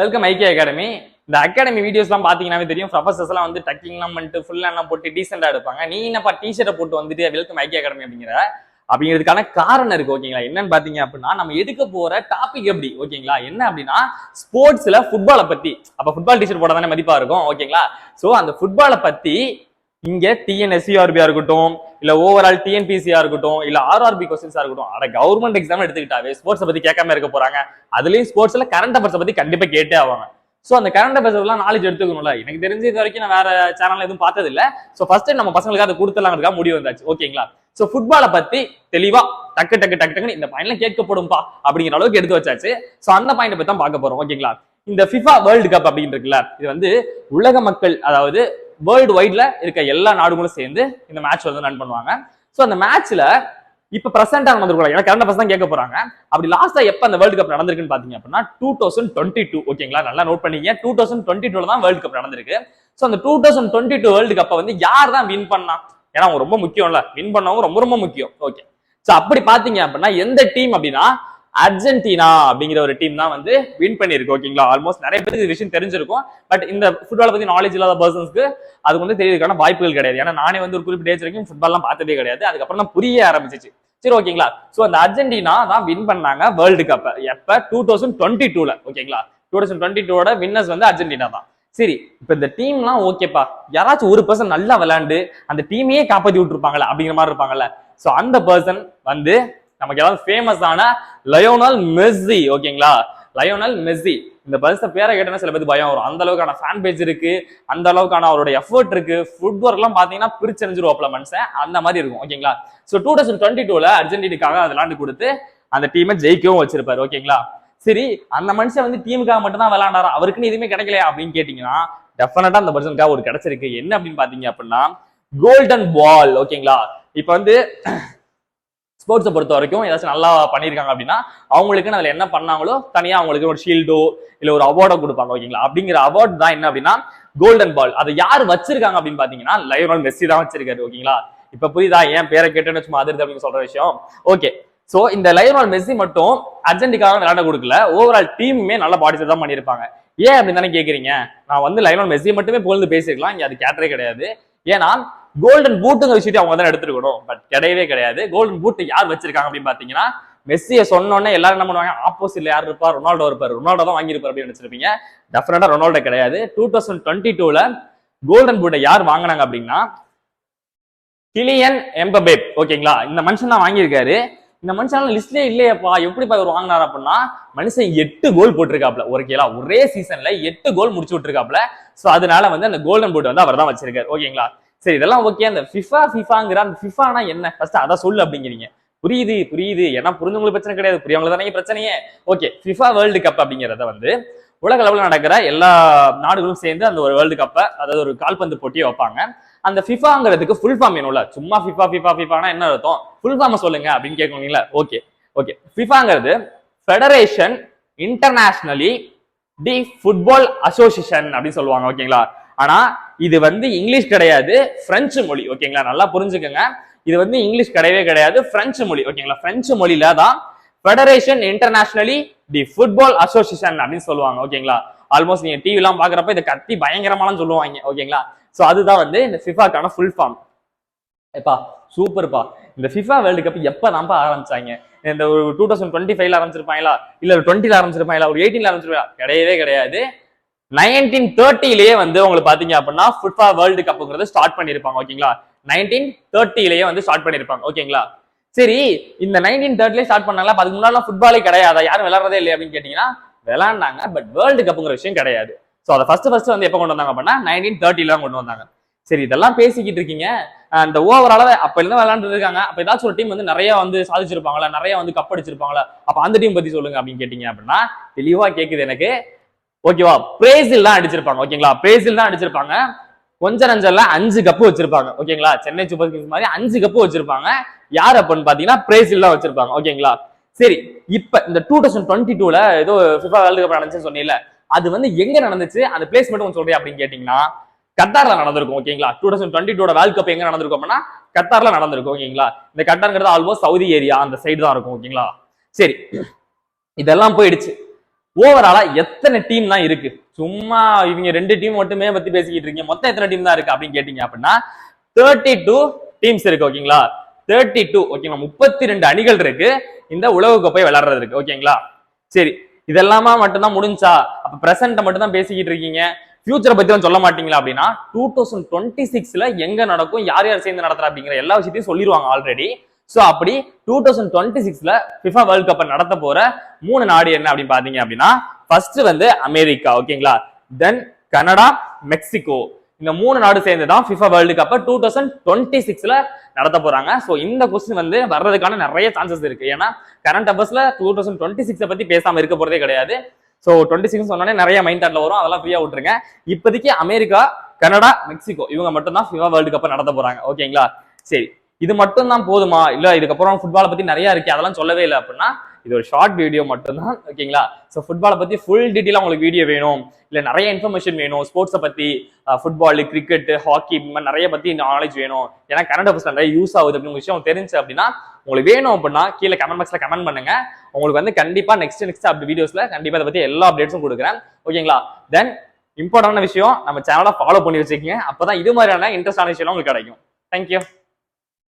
Welcome IK academy இந்த academy வீடியோஸ்லாம் பார்த்தீங்கன்னாவே தெரியும். ப்ரொஃபஸர்ஸ்லாம் வந்து டக்கிங்லாம் பண்ணிட்டு ஃபுல்லாக எல்லாம் போட்டு டீசெண்டாக எடுப்பாங்க. நீ என்னப்பா டிஷர்ட்டை போட்டு வந்துட்டு வெல்கம் ஐகே அகாடமி அப்படிங்கிற. அப்படிங்கிறதுக்கான காரணம் இருக்கு ஓகேங்களா என்னன்னு பாத்தீங்க அப்படின்னா நம்ம எடுக்க போற டாபிக் எப்படி ஓகேங்களா என்ன அப்படின்னா ஸ்போர்ட்ஸ்ல ஃபுட்பாலை பத்தி. அப்ப ஃபுட்பால் டிஷர்ட் போட தானே மதிப்பா இருக்கும் ஓகேங்களா சோ அந்த ஃபுட்பாலை பத்தி இங்க டிஎன்எஸ்சிஆர்பியா இருக்கட்டும் இல்ல ஓவரால் டிஎன்பிசியா இருக்கட்டும் இல்ல ஆர்ஆர்பி கொஸ்டின்ஸா இருக்கட்டும் அட கவர்மெண்ட் எக்ஸாம் எடுத்துக்கிட்டாவே ஸ்போர்ட்ஸ் பத்தி கேட்காம இருக்க போறாங்க. அதுலயும் ஸ்போர்ட்ஸ்ல கரண்ட் அஃபேர்ஸ் பத்தி கண்டிப்பா கேட்டே ஆவாங்க. சோ அந்த கரண்ட் அஃபேர்ஸ் எல்லாம் நாலேஜ் எடுத்துக்கணும்ல. எனக்கு தெரிஞ்சு இது வரைக்கும் நான் வேற சேனல் எதுவும் பார்த்தது இல்ல சோ ஃபர்ஸ்ட் நம்ம பசங்களுக்கு அதை கொடுத்துலாங்கிறதுக்காக முடிவு வந்தாச்சு. ஓகேங்களா சோ ஃபுட்பாலை பத்தி தெளிவா டக்கு டக்கு டக்கு டக்குன்னு இந்த பாயிண்ட்ல கேட்கப்படும்பா அப்படிங்கிற அளவுக்கு எடுத்து வச்சாச்சு. சோ அந்த பாயிண்ட் பத்தி தான் பார்க்க போறோம். ஓகேங்களா இந்த ஃபிஃபா வேர்ல்டு கப் அப்படின்னு இருக்குல்ல இது வந்து உலக மக்கள் அதாவது வேர்ல்டு வைட்ல இருக்க எல்லா நாடுகளும் சேர்ந்து இந்த மேட்ச் வந்து ரன் பண்ணுவாங்க. ஸோ அந்த மேட்ச்ல இப்ப பிரசென்டா நடந்திருக்கலாம் ஏன்னா கரண்ட் அஃபேர்ஸ் தான் கேட்க போறாங்க. அப்படி லாஸ்டா எப்ப அந்த வேர்ல்டு கப் நடந்திருக்குன்னு பாத்தீங்க அப்படின்னா டூ தௌசண்ட் டுவெண்ட்டி டூ ஓகேங்களா நல்லா நோட் பண்ணீங்க டூ தௌசண்ட் டுவெண்ட்டி டூல தான் வேர்ல்டு கப் நடந்திருக்கு. ஸோ அந்த two thousand twenty two world கப்பை வந்து யார் தான் வின் பண்ணா? ஏன்னா அவங்க ரொம்ப முக்கியம்ல. வின் பண்ணவங்க ரொம்ப ரொம்ப முக்கியம். ஓகே ஸோ அப்படி பாத்தீங்க அப்படின்னா எந்த டீம் அப்படின்னா அர்ஜென்டினா அப்படிங்கிற ஒரு டீம் தான் வந்து வின் பண்ணிருக்கு ஓகேங்களா ஆல்மோஸ்ட் நிறைய பேருக்கு இது விஷயம் தெரிஞ்சிருக்கும். பட் இந்த ஃபுட்பால் பத்தி நாலேஜ் இல்லாத பர்சன்ஸ்க்கு அது வந்து தெரியறதுக்கான வாய்ப்புகள் கிடையாது. ஏன்னா நானே வந்து ஒரு குறிப்பிட்ட ஏஜ் வரைக்கும் ஃபுட்பால்லாம் பார்த்ததே கிடையாது. அதுக்கப்புறம் தான் புரிய ஆரம்பிச்சிச்சு. சரி ஓகேங்களா ஸோ அந்த அர்ஜென்டினா தான் வின் பண்ணாங்க வேர்ல்டு கப்பை எப்ப? டூ தௌசண்ட் டுவெண்ட்டி டூல ஓகேங்களா டூ தௌசண்ட் டுவெண்ட்டி டூட வின்னர்ஸ் வந்து அர்ஜென்டினா தான். சரி இப்போ இந்த டீம்லாம் ஓகேப்பா யாராச்சும் ஒரு பர்சன் நல்லா விளையாண்டு அந்த டீமையே காப்பாற்றி விட்டுருப்பாங்களா அப்படிங்கிற மாதிரி இருப்பாங்கல்ல. ஸோ அந்த பர்சன் வந்து நமக்கு ஏதாவது ஃபேமஸான லயோனல் மெஸ்ஸி ஓகேங்களா லயோனல் மெஸ்ஸி இந்த பர்ச பேரை கேட்டோன்னா சில பேர் பயம் வரும். அந்த அளவுக்கான ஃபேன் பேஜ் இருக்கு. அந்த அளவுக்கான அவரோட எஃபர்ட் இருக்கு. ஃபுட் ஒர்க் எல்லாம் பாத்தீங்கன்னா பிரிச்செறிஞ்சிருவாப்ல மனுஷன். அந்த மாதிரி இருக்கும் ஓகேங்களா சோ டூ தௌசண்ட் டுவெண்ட்டி டூல அர்ஜென்டினாக்காக அது விளாண்டு கொடுத்து அந்த டீமை ஜெயிக்கவும் வச்சிருப்பாரு ஓகேங்களா சரி அந்த மனுஷன் வந்து டீமுக்காக மட்டும் தான் விளையாண்டாரா? அவருக்குன்னு எதுவுமே கிடைக்கலையா? அப்படின்னு கேட்டீங்கன்னா டெஃபினட்டா அந்த பர்சனுக்காக ஒரு கிடைச்சிருக்கு. என்ன அப்படின்னு பாத்தீங்க அப்படின்னா கோல்டன் பால் ஓகேங்களா இப்ப வந்து ஸ்போர்ட்ஸை பொறுத்த வரைக்கும் ஏதாச்சும் நல்லா பண்ணியிருக்காங்க அப்படின்னா அவங்களுக்குன்னு அதில் என்ன பண்ணாங்களோ தனியாக அவங்களுக்கு ஒரு ஷீல்டோ இல்லை ஒரு அவார்டோ கொடுப்பாங்க ஓகேங்களா அப்படிங்கிற அவார்ட் தான் என்ன அப்படின்னா கோல்டன் பால் அதை யார் வச்சிருக்காங்க அப்படின்னு பார்த்தீங்கன்னா லயோனல் மெஸ்ஸி தான் வச்சிருக்காரு ஓகேங்களா இப்போ புரியுதா? ஏன் பேரை கேட்டேன்னு சும்மா அதிர்து அப்படின்னு சொல்ற விஷயம். ஓகே ஸோ இந்த லயோனால் மெஸ்ஸி மட்டும் அர்ஜென்டிக்காக விளையாட கொடுக்கல. ஓவரால் டீமுமே நல்ல பாடிச்சு தான் பண்ணியிருப்பாங்க ஏன் அப்படின்னு தானே கேட்குறீங்க நான் வந்து லயோனால் மெஸ்ஸி மட்டுமே புகழ்ந்து பேசிருக்கலாம் இங்கே அது கேட்டரே கிடையாது. ஏன்னா கோல்டன் பூட்டுங்கிற விஷயத்தை அவங்க தான் எடுத்துருக்கணும். பட் கிடையவே கிடையாது. கோல்டன் பூட்டு யார் வச்சிருக்காங்க அப்படின்னு பாத்தீங்கன்னா மெஸ்ஸியை சொன்னோன்னே எல்லாரும் என்ன பண்ணுவாங்க? ஆப்போசிட்ல யார் இருப்பார் ரொனால்டோ இருப்பார். ரொனால்டோ தான் வாங்கியிருப்பார் அப்படின்னு நினைச்சிருப்பீங்க. டெஃபினட்டா ரொனால்டோ கிடையாது. டூ தௌசண்ட் டுவெண்ட்டி டூல கோல்டன் பூட்டை யார் வாங்கினாங்க அப்படின்னா கிளியன் எம்பபேப் ஓகேங்களா இந்த மனுஷன் தான் வாங்கியிருக்காரு. இந்த மனுஷன் லிஸ்ட்லயே இல்லையப்பா. எப்படிப்பா இவர் வாங்கினார் அப்படின்னா மனுஷன் எட்டு கோல் போட்டிருக்காப்ல ஓகேங்களா? ஒரே சீசன்ல எட்டு கோல் முடிச்சு விட்டுருக்காப்ல சோ அதனால வந்து அந்த கோல்டன் பூட் வந்து அவர் தான் வச்சிருக்காரு. ஓகேங்களா சரி இதெல்லாம் ஓகே அந்த ஃபிஃபா ஃபிஃபாங்கிற அந்த ஃபிஃபானா என்ன? ஃபர்ஸ்ட் அதை சொல்லு அப்படிங்கிறீங்க. புரியுது புரியுது. ஏன்னா புரிஞ்சவங்களுக்கு பிரச்சனை கிடையாது. புரியவங்களுக்கு தானே பிரச்சனையே. ஓகே ஃபிஃபா வேர்ல்டு கப் அப்படிங்கிறத வந்து உலக அளவில் நடக்கிற எல்லா நாடுகளும் சேர்ந்து அந்த ஒரு வேர்ல்டு கப்பை அதாவது ஒரு கால்பந்து போட்டியை வைப்பாங்க. அந்த ஃபிஃபாங்கிறதுக்கு ஃபுல் ஃபார்ம் வேணும்ல சும்மா ஃபிஃபா ஃபிஃபா ஃபிஃபானா என்ன அர்த்தம்? ஃபுல் ஃபார்ம் சொல்லுங்க அப்படின்னு கேட்குறீங்களா? Okay okay ஃபிஃபாங்கிறது federation internationale the football association அப்படின்னு சொல்லுவாங்க ஓகேங்களா ஆனா இது வந்து இங்கிலீஷ் கிடையாது பிரெஞ்சு மொழி. ஓகேங்களா நல்லா புரிஞ்சுக்கோங்க. இது வந்து இங்கிலீஷ் கிடையவே கிடையாது பிரெஞ்சு மொழி. ஓகேங்களா பிரெஞ்சு மொழியில தான் federation internationale the football association அப்படின்னு சொல்லுவாங்க. ஓகேங்களா ஆல்மோஸ்ட் நீங்க டிவி எல்லாம் பாக்குறப்ப இதை கத்தி பயங்கரமாலாம் சொல்லுவாங்க. ஓகேங்களா சோ அதுதான் வந்து இந்த ஃபிஃபாக்கான ஃபுல் ஃபார்ம் எப்பா சூப்பர்ப்பா இந்த ஃபிஃபா வேர்ல்டு கப் எப்பதான்ப்பா ஆரம்பிச்சாங்க? இந்த ஒரு டூ தௌசண்ட் டுவெண்ட்டி ஃபைவ்ல ஆரம்பிச்சிருப்பாங்களா? இல்ல ஒரு டுவெண்ட்டில ஆரம்பிச்சிருப்பாங்களா? ஒரு எயிட்டீன்ல ஆரம்பிச்சிருப்பாங்களா? கிடையவே கிடையாது. நைன்டீன் தேர்ட்டிலேயே வந்து உங்களுக்கு பாத்தீங்க அப்படின்னா ஃபுட்பா வேர்ல்டு கப்புங்கிறது ஸ்டார்ட் பண்ணிருப்பாங்க ஓகேங்களா? நைன்டீன் தேர்ட்டிலேயே வந்து ஸ்டார்ட் பண்ணிருப்பாங்க ஓகேங்களா? சரி இந்த நைன்டீன் தேர்ட்டிலே ஸ்டார்ட் பண்ணாங்களா? அதுக்கு முன்னாடி ஃபுட்பாலே கிடையாது? யாரும் விளையாடுறதே இல்லையா அப்படின்னு கேட்டீங்கன்னா விளையாண்டாங்க பட் வேர்ல்டு கப்புங்கிற விஷயம் கிடையாது. ஸோ அதை ஃபர்ஸ்ட் ஃபர்ஸ்ட் வந்து எப்போ கொண்டு வந்தாங்க அப்படின்னா நைன்டீன் தேர்ட்டில கொண்டு வந்தாங்க. சரி இதெல்லாம் பேசிக்கிட்டு இருக்கீங்க. அந்த ஓவரால அப்ப விளையாண்டு இருக்காங்க அப்ப ஏதாச்சும் ஒரு டீம் வந்து நிறைய வந்து சாதிச்சிருப்பாங்களா? நிறைய வந்து கப் அடிச்சிருப்பாங்களா? அப்ப அந்த டீம் பத்தி சொல்லுங்க அப்படின்னு கேட்டீங்க அப்படின்னா தெளிவா கேக்குது எனக்கு. ஓகேவா? பிரேசில் தான் அடிச்சிருப்பாங்க. ஓகேங்களா? பிரேசில் தான் அடிச்சிருப்பாங்க. கொஞ்ச நஞ்சல்ல அஞ்சு கப்பு வச்சிருப்பாங்க. ஓகேங்களா? சென்னை சூப்பர் கிங்ஸ் மாதிரி அஞ்சு கப்பு வச்சிருப்பாங்க. யார் அப்படின்னு பாத்தீங்கன்னா பிரேசில் தான் வச்சிருப்பாங்க. ஓகேங்களா? சரி இப்ப இந்த டூ தௌசண்ட் டுவெண்ட்டி டூல ஏதோ ஃபிஃபா வேர்ல்டு கப் நடந்துச்சுன்னு சொன்னீங்கல்ல அது வந்து எங்க நடந்துச்சு? அந்த பிளேஸ் மட்டும் கொஞ்சம் அப்படின்னு கேட்டீங்கன்னா கத்தார்ல நடந்திருக்கும். ஓகேங்களா? டூ தௌசண்ட் டுவெண்ட்டி டூட வேர்ல்ட் கப் எங்க நடந்திருக்கும் அப்படின்னா கத்தார்ல நடந்திருக்கும். ஓகேங்களா? இந்த கத்தார்ங்கிறது ஆல்மோஸ்ட் சவுதி ஏரியா அந்த சைடு தான் இருக்கும். ஓகேங்களா? சரி இதெல்லாம் போயிடுச்சு. ஓவராலா எத்தனை டீம் தான் இருக்கு? சும்மா இவங்க ரெண்டு டீம் மட்டுமே பத்தி பேசிக்கிட்டு இருக்கீங்க. மொத்தம் எத்தனை டீம் தான் இருக்கு அப்படின்னு கேட்டீங்க அப்படின்னா தேர்ட்டி டூ டீம்ஸ் இருக்கு ஓகேங்களா தேர்ட்டி டூ ஓகேங்களா முப்பத்தி ரெண்டு அணிகள் இருக்கு. இந்த உலக கோப்பை விளையாடுறது இருக்கு ஓகேங்களா சரி இதெல்லாமா மட்டும்தான் முடிஞ்சா? அப்ப பிரசன்ட்ட மட்டும் தான் பேசிக்கிட்டு இருக்கீங்க. ஃபியூச்சரை பத்தி சொல்ல மாட்டீங்களா அப்படின்னா டூ தௌசண்ட் டுவெண்ட்டி சிக்ஸ்ல எங்க நடக்கும் யார் யார் சேர்ந்து நடத்துறா அப்படிங்கிற எல்லா விஷயத்தையும் சொல்லிடுவாங்க ஆல்ரெடி ஸோ அப்படி டூ தௌசண்ட் டுவெண்ட்டி சிக்ஸ்ல ஃபிஃபா வேர்ல்ட் கப்பை நடத்த போற மூணு நாடு என்ன அப்படின்னு பாத்தீங்க அப்படின்னா ஃபர்ஸ்ட் வந்து அமெரிக்கா ஓகேங்களா தென் கனடா மெக்சிகோ. இந்த மூணு நாடு சேர்ந்து தான் ஃபிஃபா வேர்ல்டு கப்பை டூ தௌசண்ட் டுவெண்ட்டி சிக்ஸ்ல நடத்த போறாங்க. ஸோ இந்த கொஸ்டின் வந்து வர்றதுக்கான நிறைய சான்சஸ் இருக்கு. ஏன்னா கரண்ட் அஃபர்ஸ்ல டூ தௌசண்ட் டுவெண்ட்டி சிக்ஸை பத்தி பேசாம இருக்க போறதே கிடையாது. ஸோ டுவெண்ட்டி சிக்ஸ் சொன்னோடனே நிறைய மைண்ட் தாட்ல வரும். அதெல்லாம் ஃப்ரீயா விட்டுருங்க. இப்போதைக்கு அமெரிக்கா கனடா மெக்சிகோ இவங்க மட்டும் தான் ஃபிஃபா வேர்ல்டு கப்பை நடத்த போறாங்க. ஓகேங்களா சரி. இது மட்டும் தான் போதுமா? இல்ல இதுக்கப்புறம் ஃபுட்பாலை பத்தி நிறைய இருக்கு. அதெல்லாம் சொல்லவே இல்லை அப்படின்னா இது ஒரு ஷார்ட் வீடியோ மட்டும்தான். ஓகேங்களா? ஸோ ஃபுட்பாலை பத்தி ஃபுல் டீட்டெயிலாக உங்களுக்கு வீடியோ வேணும். இல்ல நிறைய இன்ஃபர்மேஷன் வேணும். ஸ்போர்ட்ஸை பத்தி ஃபுட்பால் கிரிக்கெட் ஹாக்கி இந்த மாதிரி நிறைய பத்தி நாலேஜ் வேணும். ஏன்னா கரண்ட் அஃபேர்ஸ் நிறைய யூஸ் ஆகுது அப்படின்னு விஷயம் தெரிஞ்சு அப்படின்னா உங்களுக்கு வேணும் அப்படின்னா கீழே கமெண்ட் பாக்ஸ்ல கமெண்ட் பண்ணுங்க. உங்களுக்கு வந்து கண்டிப்பா நெக்ஸ்ட் நெக்ஸ்ட் அப்படி வீடியோஸ்ல கண்டிப்பா இதை பத்தி எல்லா அப்டேட்ஸும் கொடுக்குறேன். ஓகேங்களா? தென் இம்பார்ட்டன்டான விஷயம் நம்ம சேனலை ஃபாலோ பண்ணி வச்சுக்கோங்க. அப்பதான் இது மாதிரியான இன்ட்ரெஸ்டான விஷயம் உங்களுக்கு கிடைக்கும். தேங்க்யூ